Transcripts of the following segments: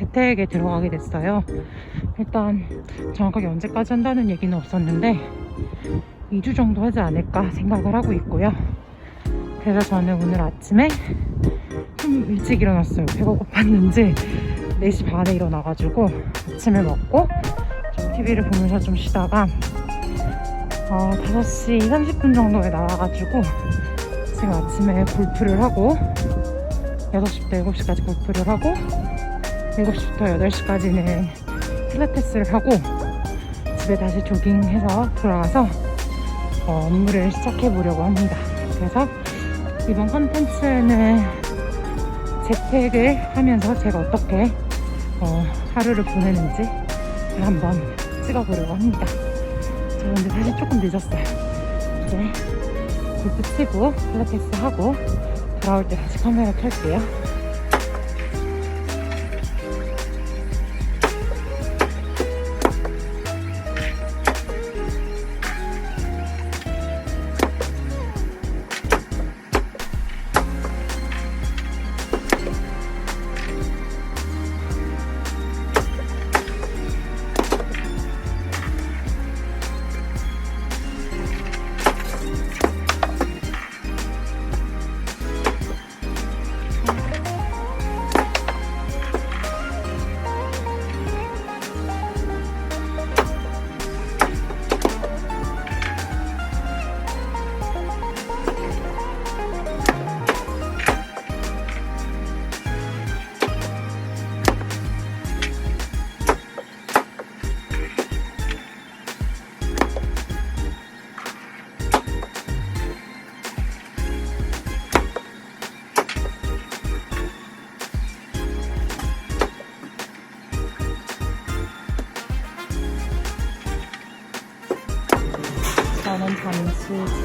재택에 들어가게 됐어요. 일단 정확하게 언제까지 한다는 얘기는 없었는데 2주 정도 하지 않을까 생각을 하고 있고요. 그래서 저는 오늘 아침에 좀 일찍 일어났어요. 배가 고팠는지 4시 반에 일어나가지고 아침을 먹고 좀 TV를 보면서 좀 쉬다가 어, 5시 30분 정도에 나와가지고 지금 아침에 골프를 하고 6시부터 7시까지 골프를 하고 7시부터 8시까지는 필라테스를 하고 집에 다시 조깅해서 돌아와서 어, 업무를 시작해 보려고 합니다. 그래서 이번 컨텐츠는 재택을 하면서 제가 어떻게 어, 하루를 보내는지 한번 찍어보려고 합니다. 저 근데 사실 조금 늦었어요. 이제 골프 치고 필라테스 하고 돌아올 때 다시 카메라 켤게요.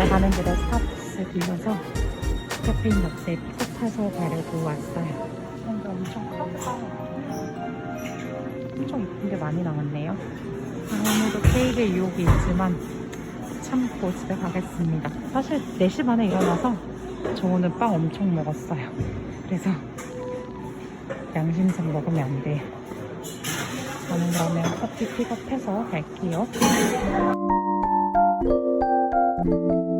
집에 가는 길에 스타벅스 들려서 카페인 엽서에 픽업 사서 가려고 왔어요. 근데 엄청 컸다. 엄청 이쁜 게 많이 나왔네요. 오늘도 케이크 유혹이 있지만 참고 집에 가겠습니다. 사실 4시 반에 일어나서 저 오늘 빵 엄청 먹었어요. 그래서 양심상 먹으면 안 돼요. 저는 그러면 커피 픽업해서 갈게요. Thank you.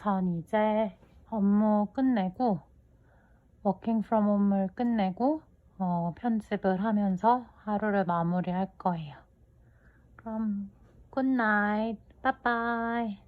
전 이제 업무 끝내고 워킹 프롬 홈을 끝내고 어, 편집을 하면서 하루를 마무리할 거예요. 그럼 굿나잇. 빠빠이.